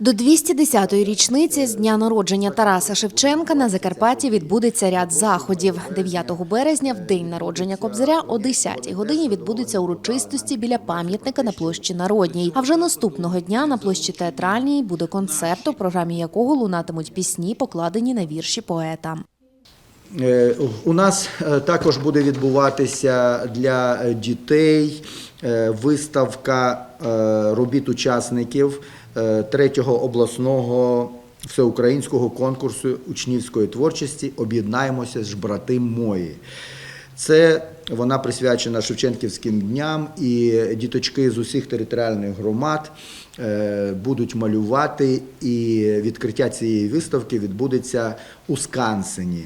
До 210-ї річниці з дня народження Тараса Шевченка на Закарпатті відбудеться ряд заходів. 9 березня, в день народження Кобзаря, о 10-й годині відбудуться урочистості біля пам'ятника на площі Народній. А вже наступного дня на площі Театральній буде концерт, у програмі якого лунатимуть пісні, покладені на вірші поета. Е, У нас е, також буде відбуватися для дітей е, виставка робіт учасників третього обласного всеукраїнського конкурсу учнівської творчості Об'єднаємося ж, брати мої. Це вона присвячена Шевченківським дням, і діточки з усіх територіальних громад е, будуть малювати, і відкриття цієї виставки відбудеться у Скансені.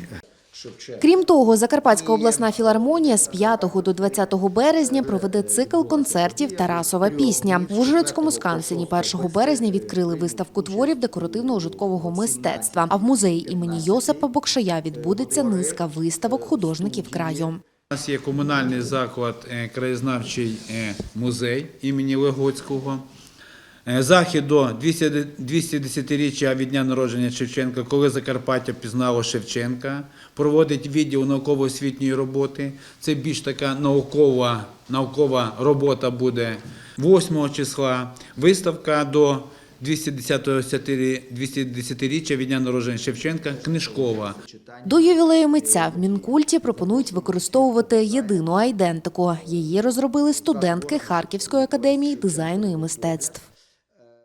Крім того, Закарпатська обласна філармонія з 5 до 20 березня проведе цикл концертів Тарасова пісня. В Ужгородському скансені 1 березня відкрили виставку творів декоративно-ужиткового мистецтва. А в музеї імені Йосипа Бокшая відбудеться низка виставок художників краю. У нас є комунальний заклад е, краєзнавчий е, музей імені Легоцького. Е, Захід до 200 210-річчя від дня народження Шевченка, коли Закарпаття пізнало Шевченка, проводить відділ науково-освітньої роботи. Це більш така наукова, наукова робота буде 8 числа. Виставка до 210-річчя від дня народження Шевченка книжкова. До ювілею митця в Мінкульті пропонують використовувати єдину айдентику. Її розробили студентки Харківської академії дизайну і мистецтв.